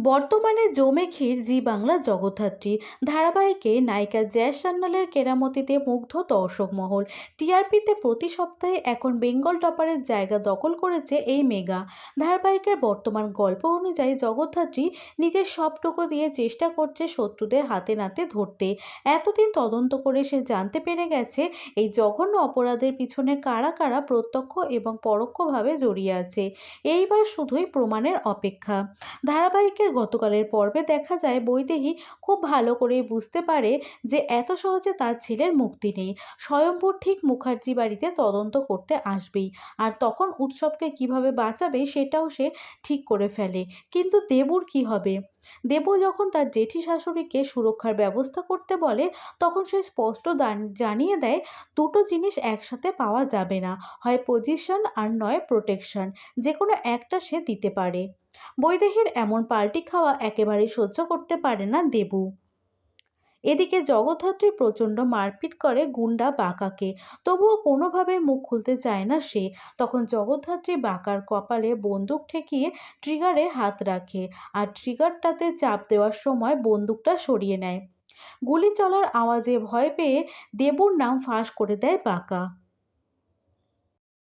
বর্তমানে জমে ক্ষীর জি বাংলা জগদ্ধাত্রী। ধারাবাহিকে নায়িকা জ্যাস সান্যালের কেরামতিতে মুগ্ধ দর্শক মহল। টিআরপিতে প্রতি সপ্তাহে এখন বেঙ্গল টপারের জায়গা দখল করেছে এই মেগা। ধারাবাহিকের বর্তমান গল্প অনুযায়ী জগদ্ধাত্রী নিজের সবটুকু দিয়ে চেষ্টা করছে শত্রুদের হাতে নাতে ধরতে। এতদিন তদন্ত করে সে জানতে পেরে গেছে, এই জঘন্য অপরাধের পিছনে কারা কারা প্রত্যক্ষ এবং পরোক্ষভাবে জড়িয়ে আছে। এইবার শুধুই প্রমাণের অপেক্ষা। ধারাবাহিকের গতকালের পর্বে দেখা যায় বৈদেহী খুব ভালো করেই বুঝতে পারে যে এত সহজে তার ছেলের মুক্তি নেই। স্বয়ম্ভূর ঠিক মুখার্জি বাড়িতে তদন্ত করতে আসবেই আর তখন উৎসবকে কীভাবে বাঁচাবে সেটাও সে ঠিক করে ফেলে। কিন্তু দেবুর কি হবে? দেবু যখন তার জেঠি শাশুড়িকে সুরক্ষার ব্যবস্থা করতে বলে, তখন সে স্পষ্ট জানিয়ে দেয়, দুটো জিনিস একসাথে পাওয়া যাবে না। হয় পজিশন আর নয় প্রোটেকশন যে কোনো একটা সে দিতে পারে। বৈদেহীর এমন পাল্টি খাওয়া একেবারেই সহ্য করতে পারে না দেবু। এদিকে জগদ্ধাত্রী প্রচণ্ড মারপিট করে গুন্ডা বাঁকাকে, তবুও কোনোভাবে মুখ খুলতে চায় না সে। তখন জগদ্ধাত্রী বাঁকার কপালে বন্দুক ঠেকিয়ে ট্রিগারে হাত রাখে আর ট্রিগারটাতে চাপ দেওয়ার সময় বন্দুকটা সরিয়ে নেয়। গুলি চলার আওয়াজে ভয় পেয়ে দেবুর নাম ফাঁস করে দেয় বাঁকা।